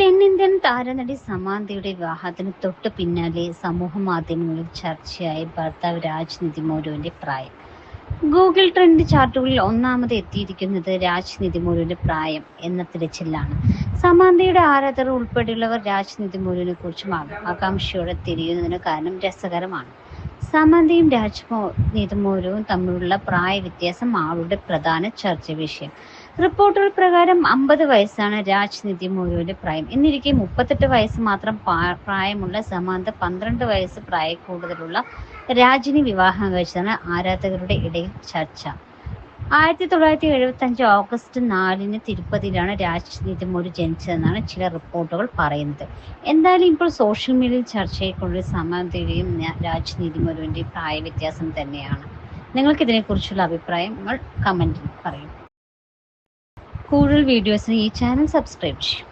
തെന്നിന്ത്യൻ താരനടി സമാന്തയുടെ വിവാഹത്തിന് തൊട്ടു പിന്നാലെ സമൂഹ മാധ്യമങ്ങളിൽ ചർച്ചയായി ഭർത്താവ് രാജ് നിതിമോരുവിന്റെ പ്രായം. ഗൂഗിൾ ട്രെൻഡ് ചാർട്ടുകളിൽ ഒന്നാമത് എത്തിയിരിക്കുന്നത് രാജ് നിതിമോരുവിന്റെ പ്രായം എന്ന തിരച്ചിലാണ്. സമാന്തയുടെ ആരാധകർ ഉൾപ്പെടെയുള്ളവർ രാജ് നിതിമോരുവിനെ കുറിച്ചും ആകാംക്ഷയോടെ തിരിയുന്നതിന് കാരണം രസകരമാണ്. സമാന്തയും രാജ്മോ നിതിമോരുവും തമ്മിലുള്ള പ്രായ വ്യത്യാസം ആളുടെ പ്രധാന ചർച്ച വിഷയം. റിപ്പോർട്ടുകൾ പ്രകാരം അമ്പത് വയസ്സാണ് രാജ്നിധി നിതിമോരുവിന്റെ പ്രായം. എന്നിരിക്കെ മുപ്പത്തെട്ട് വയസ്സ് മാത്രം പ്രായമുള്ള സമാന്ത പന്ത്രണ്ട് വയസ്സ് പ്രായ കൂടുതലുള്ള രാജിനി വിവാഹം കഴിച്ചതാണ് ആരാധകരുടെ ഇടയിൽ ചർച്ച. ആയിരത്തി തൊള്ളായിരത്തി എഴുപത്തി അഞ്ച് ഓഗസ്റ്റ് നാലിന് തിരുപ്പതിയിലാണ് രാജ്നിധി നിതിമോര് ജനിച്ചതെന്നാണ് ചില റിപ്പോർട്ടുകൾ പറയുന്നത്. എന്തായാലും ഇപ്പോൾ സോഷ്യൽ മീഡിയയിൽ ചർച്ചയെക്കുള്ള സമാന്തയുടെയും രാജ്നിധി രാജ് പ്രായ വ്യത്യാസം തന്നെയാണ്. നിങ്ങൾക്ക് ഇതിനെക്കുറിച്ചുള്ള അഭിപ്രായങ്ങൾ കമന്റിൽ പറയും. കൂടുതൽ വീഡിയോസിന് ഈ ചാനൽ സബ്സ്ക്രൈബ് ചെയ്യും.